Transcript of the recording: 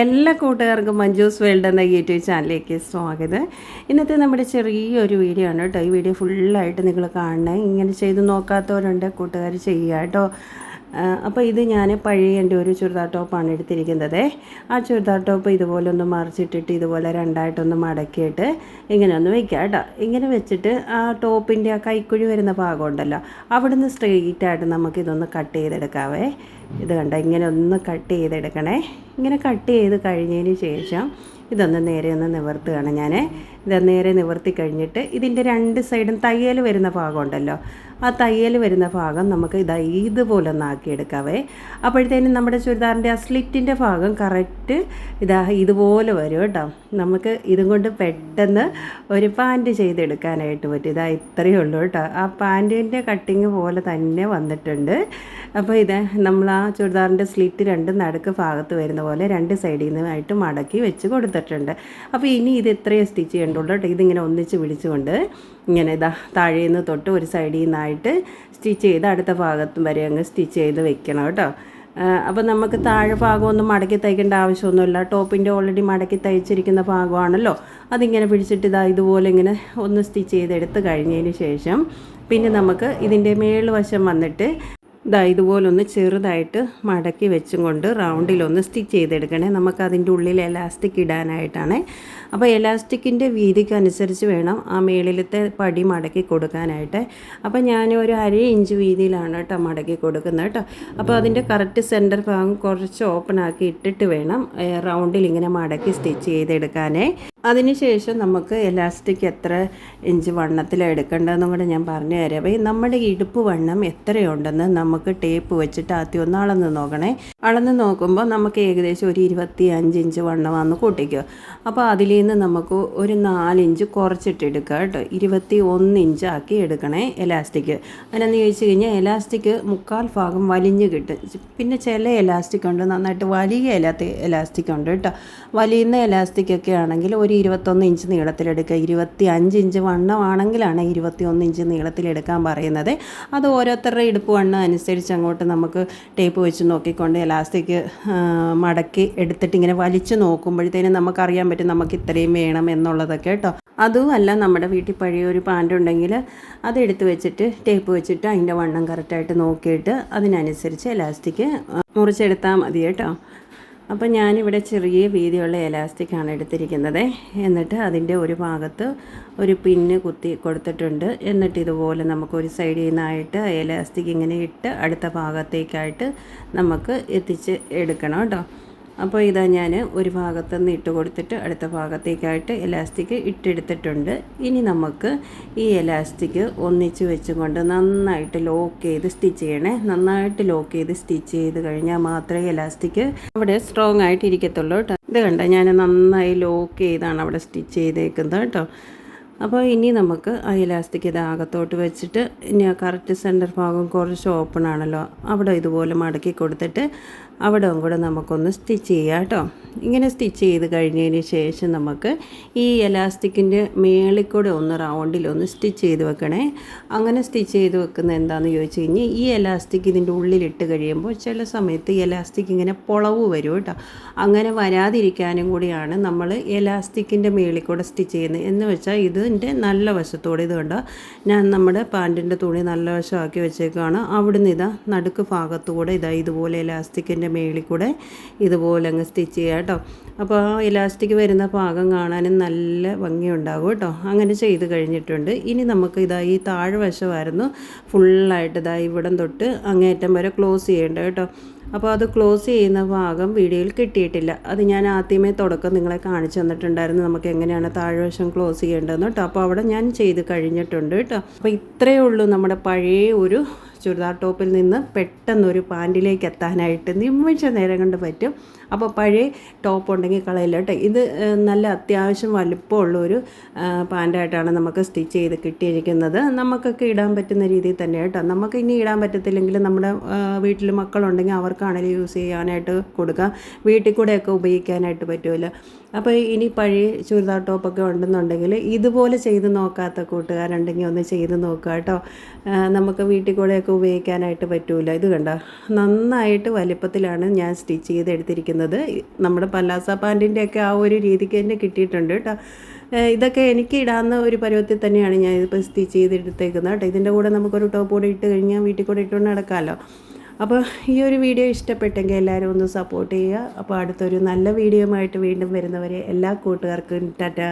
എല്ലാ കൂട്ടുകാർക്കും മഞ്ജൂസ് വേൾഡ് എന്ന യൂട്യൂബ് ചാനലിലേക്ക് സ്വാഗതം. ഇന്നത്തെ നമ്മുടെ ചെറിയൊരു വീഡിയോ ആണ് കേട്ടോ. ഈ വീഡിയോ ഫുള്ളായിട്ട് നിങ്ങൾ കാണണേ. ഇങ്ങനെ ചെയ്ത് നോക്കാത്തവരുണ്ട് കൂട്ടുകാർ ചെയ്യുക കേട്ടോ. അപ്പോൾ ഇത് ഞാൻ പഴയ എന്റെ ഒരു ചുരിദാർ ടോപ്പാണ് എടുത്തിരിക്കുന്നത്. ആ ചുരിദാർ ടോപ്പ് ഇതുപോലെ ഒന്ന് മറിച്ചിട്ടിട്ട് ഇതുപോലെ രണ്ടായിട്ടൊന്ന് മടക്കിയിട്ട് ഇങ്ങനെ ഒന്ന് വെക്കുക കേട്ടോ. ഇങ്ങനെ വെച്ചിട്ട് ആ ടോപ്പിന്റെ ആ കൈക്കുഴി വരുന്ന ഭാഗം ഉണ്ടല്ലോ അവിടുന്ന് സ്ട്രെയിറ്റ് ആയിട്ട് നമുക്കിതൊന്ന് കട്ട് ചെയ്തെടുക്കാവേ. ഇത് കണ്ട ഇങ്ങനെ ഒന്ന് കട്ട് ചെയ്തെടുക്കണേ. ഇങ്ങനെ കട്ട് ചെയ്ത് കഴിഞ്ഞതിന് ശേഷം ഇതൊന്ന് നേരെ ഒന്ന് നിവർത്തുകയാണ് ഞാൻ ഇത് നേരെ നിവർത്തി കഴിഞ്ഞിട്ട് ഇതിന്റെ രണ്ട് സൈഡും തയ്യൽ വരുന്ന ഭാഗം ഉണ്ടല്ലോ ആ തയ്യൽ വരുന്ന ഭാഗം നമുക്ക് ഇതാ ഇതുപോലെ ഒന്ന് ആക്കിയെടുക്കാവേ. അപ്പോഴത്തേനും നമ്മുടെ ചുരിദാറിന്റെ ആ സ്ലിറ്റിന്റെ ഭാഗം കറക്റ്റ് ഇതാ ഇതുപോലെ വരും കേട്ടോ. നമുക്ക് ഇതും കൊണ്ട് പെട്ടെന്ന് ഒരു പാന്റ് ചെയ്തെടുക്കാനായിട്ട് പറ്റും. ഇതാ ഇത്രയേ ഉള്ളൂ കേട്ടോ. ആ പാന്റിന്റെ കട്ടിങ് പോലെ തന്നെ വന്നിട്ടുണ്ട്. അപ്പോൾ ഇത് നമ്മൾ ആ ചുരിദാറിന്റെ സ്ലിറ്റ് രണ്ട് നടുക്ക് ഭാഗത്ത് വരുന്ന പോലെ രണ്ട് സൈഡിൽ നിന്നായിട്ട് മടക്കി വെച്ച് കൊടുത്തിട്ടുണ്ട്. അപ്പോൾ ഇനി ഇത് ഇത്രയേ സ്റ്റിച്ച് ചെയ്യേണ്ടുള്ളൂ കേട്ടോ. ഇതിങ്ങനെ ഒന്നിച്ച് പിടിച്ചുകൊണ്ട് ഇങ്ങനെ ഇതാ താഴേന്ന് തൊട്ട് ഒരു സൈഡിൽ നിന്നായിട്ട് സ്റ്റിച്ച് ചെയ്ത് അടുത്ത ഭാഗത്തും വരെ അങ്ങ് സ്റ്റിച്ച് ചെയ്ത് വെക്കണം കേട്ടോ. അപ്പോൾ നമുക്ക് താഴെ ഭാഗമൊന്നും മടക്കി തയ്ക്കേണ്ട ആവശ്യമൊന്നുമില്ല. ടോപ്പിന്റെ ഓൾറെഡി മടക്കി തയ്ച്ചിരിക്കുന്ന ഭാഗമാണല്ലോ. അതിങ്ങനെ പിടിച്ചിട്ട് ഇതാ ഇതുപോലെ ഇങ്ങനെ ഒന്ന് സ്റ്റിച്ച് ചെയ്തെടുത്ത് കഴിഞ്ഞതിന് ശേഷം പിന്നെ നമുക്ക് ഇതിന്റെ വശം വന്നിട്ട് ഇതാ ഇതുപോലൊന്ന് ചെറുതായിട്ട് മടക്കി വെച്ചും കൊണ്ട് റൗണ്ടിലൊന്ന് സ്റ്റിച്ച് ചെയ്തെടുക്കണേ. നമുക്ക് അതിന്റെ ഉള്ളിൽ എലാസ്റ്റിക് ഇടാനായിട്ടാണ്. അപ്പോൾ എലാസ്റ്റിക്കിന്റെ വീതിക്കനുസരിച്ച് വേണം ആ മേളിലത്തെ പടി മടക്കി കൊടുക്കാനായിട്ട്. അപ്പോൾ ഞാൻ ഒരു അര ഇഞ്ച് വീതിയിലാണ് കേട്ടോ മടക്കി കൊടുക്കുന്നത് കേട്ടോ. അപ്പോൾ അതിന്റെ കറക്റ്റ് സെന്റർ ഭാഗം കുറച്ച് ഓപ്പൺ ആക്കി ഇട്ടിട്ട് വേണം റൗണ്ടിൽ ഇങ്ങനെ മടക്കി സ്റ്റിച്ച് ചെയ്തെടുക്കാനേ. അതിനുശേഷം നമുക്ക് എലാസ്റ്റിക് എത്ര ഇഞ്ച് വണ്ണത്തിലെടുക്കേണ്ടതെന്നും കൂടെ ഞാൻ പറഞ്ഞു തരാം. അപ്പോൾ നമ്മുടെ ഇടുപ്പ് വണ്ണം എത്രയുണ്ടെന്ന് നമുക്ക് ടേപ്പ് വെച്ചിട്ട് ആദ്യം ഒന്ന് അളന്ന് നോക്കണേ. അളന്ന് നോക്കുമ്പോൾ നമുക്ക് ഏകദേശം ഒരു ഇരുപത്തി അഞ്ച് ഇഞ്ച് വണ്ണമാണെന്ന് കൂട്ടിക്കുക അപ്പോൾ അതിൽ നിന്ന് നമുക്ക് ഒരു നാലിഞ്ച് കുറച്ചിട്ട് എടുക്കുക കേട്ടോ. ഇരുപത്തി ഒന്ന് ഇഞ്ച് ആക്കി എടുക്കണേ എലാസ്റ്റിക് അതിനെന്ന് ചോദിച്ചു കഴിഞ്ഞാൽ എലാസ്റ്റിക് മുക്കാൽ ഭാഗം വലിഞ്ഞ് കിട്ടും. പിന്നെ ചില എലാസ്റ്റിക് ഉണ്ട് നന്നായിട്ട് വലിയ എലാസ്റ്റിക് ഉണ്ട് കേട്ടോ. വലിയുന്ന എലാസ്റ്റിക് ഒക്കെ ആണെങ്കിൽ ഒരു ഇരുപത്തൊന്ന് ഇഞ്ച് നീളത്തിലെടുക്കുക. ഇരുപത്തി അഞ്ച് ഇഞ്ച് വണ്ണമാണെങ്കിലാണ് ഇരുപത്തി ഒന്ന് ഇഞ്ച് നീളത്തിലെടുക്കാൻ പറയുന്നത്. അത് ഓരോരുത്തരുടെ ഇടുപ്പ് വണ്ണം അനുസരിച്ച് അങ്ങോട്ട് നമുക്ക് ടേപ്പ് വെച്ച് നോക്കിക്കൊണ്ട് എലാസ്റ്റിക് മടക്കി എടുത്തിട്ട് ഇങ്ങനെ വലിച്ചു നോക്കുമ്പോഴത്തേനും നമുക്കറിയാൻ പറ്റും നമുക്ക് ഇത്രയും വേണം എന്നുള്ളതൊക്കെ കേട്ടോ. അതുമല്ല നമ്മുടെ വീട്ടിൽ പഴയ ഒരു പാന്റ് ഉണ്ടെങ്കിൽ അതെടുത്ത് വെച്ചിട്ട് ടേപ്പ് വെച്ചിട്ട് അതിന്റെ വണ്ണം കറക്റ്റായിട്ട് നോക്കിയിട്ട് അതിനനുസരിച്ച് എലാസ്റ്റിക് മുറിച്ചെടുത്താൽ മതി കേട്ടോ. അപ്പോൾ ഞാനിവിടെ ചെറിയ വീതിയുള്ള എലാസ്റ്റിക്കാണ് എടുത്തിരിക്കുന്നത്. എന്നിട്ട് അതിന്റെ ഒരു ഭാഗത്ത് ഒരു പിന്ന് കുത്തി കൊടുത്തിട്ടുണ്ട്. എന്നിട്ട് ഇതുപോലെ നമുക്ക് ഒരു സൈഡിൽ നിന്നായിട്ട് എലാസ്റ്റിക് ഇങ്ങനെ ഇട്ട് അടുത്ത ഭാഗത്തേക്കായിട്ട് നമുക്ക് എത്തിച്ച് എടുക്കണം കേട്ടോ. അപ്പോൾ ഇതാ ഞാൻ ഒരു ഭാഗത്ത് നിന്ന് ഇട്ട് കൊടുത്തിട്ട് അടുത്ത ഭാഗത്തേക്കായിട്ട് എലാസ്റ്റിക് ഇട്ടെടുത്തിട്ടുണ്ട്. ഇനി നമുക്ക് ഈ എലാസ്റ്റിക് ഒന്നിച്ച് വെച്ചുകൊണ്ട് നന്നായിട്ട് ലോക്ക് ചെയ്ത് സ്റ്റിച്ച് ചെയ്യണേ. നന്നായിട്ട് ലോക്ക് ചെയ്ത് സ്റ്റിച്ച് ചെയ്ത് കഴിഞ്ഞാൽ മാത്രമേ എലാസ്റ്റിക് അവിടെ സ്ട്രോങ് ആയിട്ട് ഇരിക്കത്തുള്ളൂ കേട്ടോ. ഇത് കണ്ട? ഞാൻ നന്നായി ലോക്ക് ചെയ്താണ് അവിടെ സ്റ്റിച്ച് ചെയ്തേക്കുന്നത് കേട്ടോ. അപ്പോൾ ഇനി നമുക്ക് ആ ഇലാസ്റ്റിക് ഇത് അകത്തോട്ട് വെച്ചിട്ട് ഇനി ആ കറക്റ്റ് സെന്റർ ഭാഗം കുറച്ച് ഓപ്പൺ ആണല്ലോ. അവിടെ ഇതുപോലെ മടക്കി കൊടുത്തിട്ട് അവിടെ കൂടെ നമുക്കൊന്ന് സ്റ്റിച്ച് ചെയ്യാം കേട്ടോ. ഇങ്ങനെ സ്റ്റിച്ച് ചെയ്ത് കഴിഞ്ഞതിന് ശേഷം നമുക്ക് ഈ എലാസ്റ്റിക്കിന്റെ മേളിൽ കൂടെ ഒന്ന് റൗണ്ടിലൊന്ന് സ്റ്റിച്ച് ചെയ്ത് വെക്കണേ. അങ്ങനെ സ്റ്റിച്ച് ചെയ്ത് വെക്കുന്നത് എന്താണെന്ന് ചോദിച്ചു കഴിഞ്ഞാൽ ഈ എലാസ്റ്റിക് ഇതിന്റെ ഉള്ളിലിട്ട് കഴിയുമ്പോൾ ചില സമയത്ത് എലാസ്റ്റിക് ഇങ്ങനെ പൊളവ് വരും കേട്ടോ. അങ്ങനെ വരാതിരിക്കാനും കൂടിയാണ് നമ്മൾ എലാസ്റ്റിക്കിന്റെ മേളിൽ കൂടെ സ്റ്റിച്ച് ചെയ്യുന്നത്. എന്ന് വെച്ചാൽ ഇതിന്റെ നല്ല വശത്തോടെ ഇത് കണ്ടോ ഞാൻ നമ്മുടെ പാന്റിന്റെ തുണി നല്ല വശമാക്കി വെച്ചേക്കാണ്. അവിടുന്ന് ഇതാ നടുക്ക് ഭാഗത്തുകൂടെ ഇതാ ഇതുപോലെ എലാസ്റ്റിക്കിന്റെ മേളിൽ കൂടെ ഇതുപോലെ അങ്ങ് സ്റ്റിച്ച് ചെയ്യുക കേട്ടോ. അപ്പോൾ ഇലാസ്റ്റിക് വരുന്ന പാകം കാണാനും നല്ല ഭംഗിയുണ്ടാകും കേട്ടോ. അങ്ങനെ ചെയ്ത് കഴിഞ്ഞിട്ടുണ്ട്. ഇനി നമുക്ക് ഇതാ ഈ താഴ്വശമായിരുന്നു. ഫുള്ളായിട്ട് ഇതാ ഇവിടം തൊട്ട് അങ്ങേറ്റം വരെ ക്ലോസ് ചെയ്യേണ്ട കേട്ടോ. അപ്പോൾ അത് ക്ലോസ് ചെയ്യുന്ന ഭാഗം വീഡിയോയിൽ കിട്ടിയിട്ടില്ല. അത് ഞാൻ ആദ്യമേ തുടക്കം നിങ്ങളെ കാണിച്ചു തന്നിട്ടുണ്ടായിരുന്നു. നമുക്ക് എങ്ങനെയാണ് താഴ്വശം ക്ലോസ് ചെയ്യേണ്ടതെന്ന് കേട്ടോ. അപ്പോൾ അവിടെ ഞാൻ ചെയ്ത് കഴിഞ്ഞിട്ടുണ്ട് കേട്ടോ. അപ്പോൾ ഇത്രയേ ഉള്ളൂ നമ്മുടെ പഴയ ഒരു ചുരിദാർ ടോപ്പിൽ നിന്ന് പെട്ടെന്നൊരു പാന്റിലേക്ക് എത്താനായിട്ട് നിമിഷ നേരം കൊണ്ട് പറ്റും. അപ്പോൾ പഴയ ടോപ്പ് ഉണ്ടെങ്കിൽ കളയില്ല കേട്ടോ. ഇത് നല്ല അത്യാവശ്യം വലുപ്പമുള്ള ഒരു പാന്റായിട്ടാണ് നമുക്ക് സ്റ്റിച്ച് ചെയ്ത് കിട്ടിയിരിക്കുന്നത്. നമുക്കൊക്കെ ഇടാൻ പറ്റുന്ന രീതിയിൽ തന്നെ കേട്ടോ. നമുക്ക് ഇനി ഇടാൻ പറ്റത്തില്ലെങ്കിൽ നമ്മുടെ വീട്ടിൽ മക്കളുണ്ടെങ്കിൽ അവർക്കാണെങ്കിലും യൂസ് ചെയ്യാനായിട്ട് കൊടുക്കുക. വീട്ടിൽ കൂടെയൊക്കെ ഉപയോഗിക്കാനായിട്ട് പറ്റുമല്ലോ അപ്പോൾ ഇനി പഴയ ചുരിദാർ ടോപ്പൊക്കെ ഉണ്ടെന്നുണ്ടെങ്കിൽ ഇതുപോലെ ചെയ്ത് നോക്കാത്ത കൂട്ടുകാരുണ്ടെങ്കിൽ ഒന്ന് ചെയ്ത് നോക്കുക കേട്ടോ. നമുക്ക് വീട്ടിൽ കൂടെയൊക്കെ ഉപയോഗിക്കാനായിട്ട് പറ്റൂല. ഇത് കണ്ട? നന്നായിട്ട് വലിപ്പത്തിലാണ് ഞാൻ സ്റ്റിച്ച് ചെയ്തെടുത്തിരിക്കുന്നത്. നമ്മുടെ പല്ലാസ പാന്റിന്റെ ഒക്കെ ആ ഒരു രീതിക്ക് തന്നെ കിട്ടിയിട്ടുണ്ട് കേട്ടോ. ഇതൊക്കെ എനിക്ക് ഇടാവുന്ന ഒരു പരുവത്തിൽ തന്നെയാണ് ഞാൻ ഇതിപ്പോൾ സ്റ്റിച്ച് ചെയ്തെടുത്തേക്കുന്നത് കേട്ടോ. ഇതിന്റെ കൂടെ നമുക്കൊരു ടോപ്പ് കൂടെ ഇട്ട് കഴിഞ്ഞാൽ വീട്ടിൽ കൂടെ ഇട്ടുകൊണ്ട് നടക്കാമല്ലോ. അപ്പോൾ ഈ ഒരു വീഡിയോ ഇഷ്ടപ്പെട്ടെങ്കിൽ എല്ലാവരും ഒന്ന് സപ്പോർട്ട് ചെയ്യുക. അപ്പോൾ അടുത്തൊരു നല്ല വീഡിയോ ആയിട്ട് വീണ്ടും വരുന്നവരെ എല്ലാ കൂട്ടുകാർക്കും ടാറ്റാ.